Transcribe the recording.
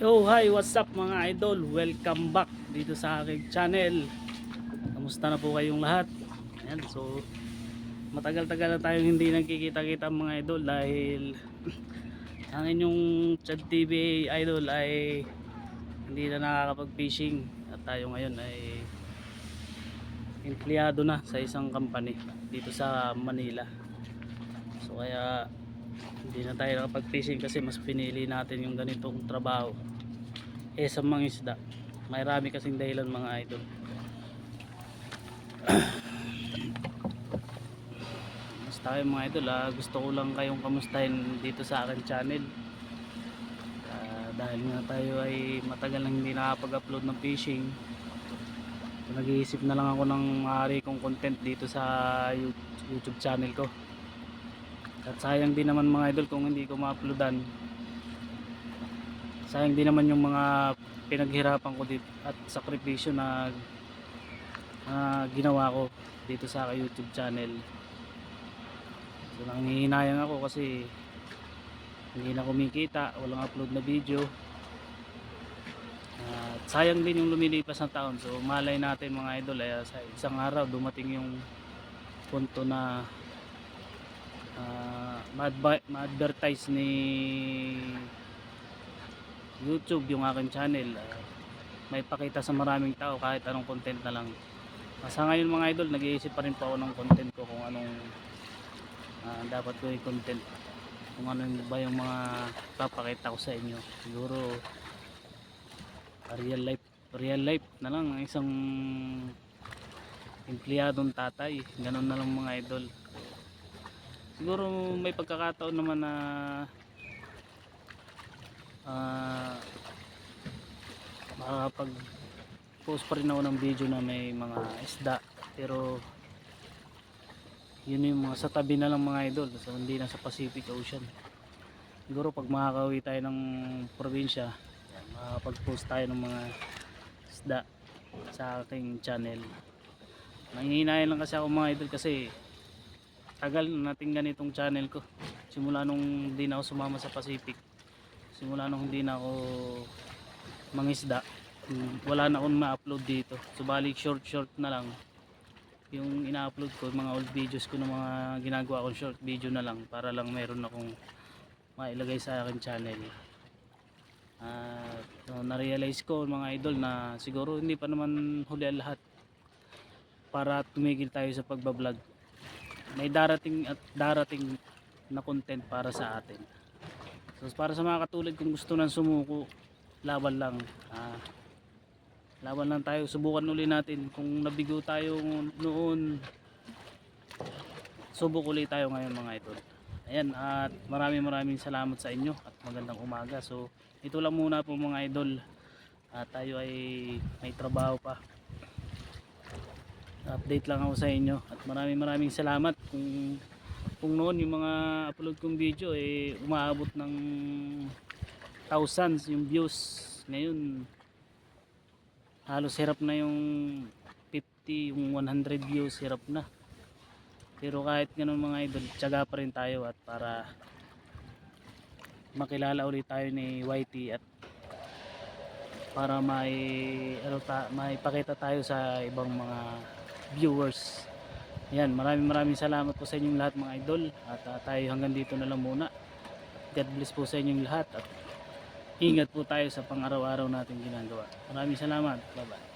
Yo, hi, what's up mga idol? Welcome back dito sa aking channel. Kamusta na po kayong lahat? Ayan, so matagal-tagal na tayong hindi nagkikita-kita mga idol dahil ang inyong Chad TV idol ay hindi na nakakapag-fishing at tayo ngayon ay empleyado na sa isang company dito sa Manila. So kaya hindi na tayo nakapag-fishing kasi mas pinili natin yung ganitong trabaho. Eh sa mga isda may rami kasing dahilan mga idol. Basta kayo mga idol? Ah, gusto ko lang kayong kamustahin dito sa akin channel. Ah, dahil nga tayo ay matagal nang hindi nakapag-upload ng fishing nag-iisip na lang ako ng maaari kong content dito sa YouTube channel ko at sayang din naman mga idol kung hindi ko ma-uploadan. Sayang din naman yung mga pinaghirapan ko dito at sakripisyo na, na ginawa ko dito sa YouTube channel. So nangihinayang ako kasi hindi na kumikita, walang upload na video. At sayang din yung lumilipas ng taon. So malay natin mga idol ay sa isang araw dumating yung punto na uh, ma-advertise ni YouTube yung aking channel. Uh, may pakita sa maraming tao kahit anong content na lang. Uh, ngayon mga idol nag-iisip pa rin po ako ng content ko kung anong uh, dapat ko yung content kung ano ba yung mga papakita ko sa inyo. Siguro real life real life na lang ng isang empleyadong tatay. Ganun na lang mga idol siguro may pagkakataon naman na ah makakapag post pa rin ako ng video na may mga isda. Pero yun yung mga sa tabi na lang mga idol. So hindi na sa Pacific Ocean. Siguro pag makakauwi tayo ng probinsya makakapag post tayo ng mga isda sa aking channel. Nanghihinayan lang kasi ako mga idol kasi tagal na nating ganitong channel ko. Simula nung hindi na ako sumama sa Pacific. Simula nung hindi na ako mangisda. Mm, wala na akong ma-upload dito. So balik short short na lang. Yung ina-upload ko mga old videos ko ng mga ginagawa kong short video na lang para lang meron akong mailagay sa akin channel. At so, na-realize ko mga idol na siguro hindi pa naman huli lahat para tumigil tayo sa pagbablog may darating at darating na content para sa atin. So para sa mga katulad kung gusto nang sumuko, laban lang. Ah, laban lang tayo, subukan uli natin kung nabigo tayo noon. Subok uli tayo ngayon mga idol. Ayan, at maraming maraming salamat sa inyo at magandang umaga. So ito lang muna po mga idol. At tayo ay may trabaho pa update lang ako sa inyo. At maraming maraming salamat. Kung kung noon yung mga upload kong video eh umaabot ng thousands yung views. Ngayon halos hirap na yung 50 yung 100 views hirap na. Pero kahit ganun mga idol tiyaga pa rin tayo at para makilala ulit tayo ni YT at para may ano ta, may pakita tayo sa ibang mga viewers. Yan, maraming maraming salamat po sa inyong lahat mga idol at uh, tayo hanggang dito na lang muna. God bless po sa inyong lahat at ingat po tayo sa pang-araw-araw nating ginagawa. Maraming salamat. Bye-bye.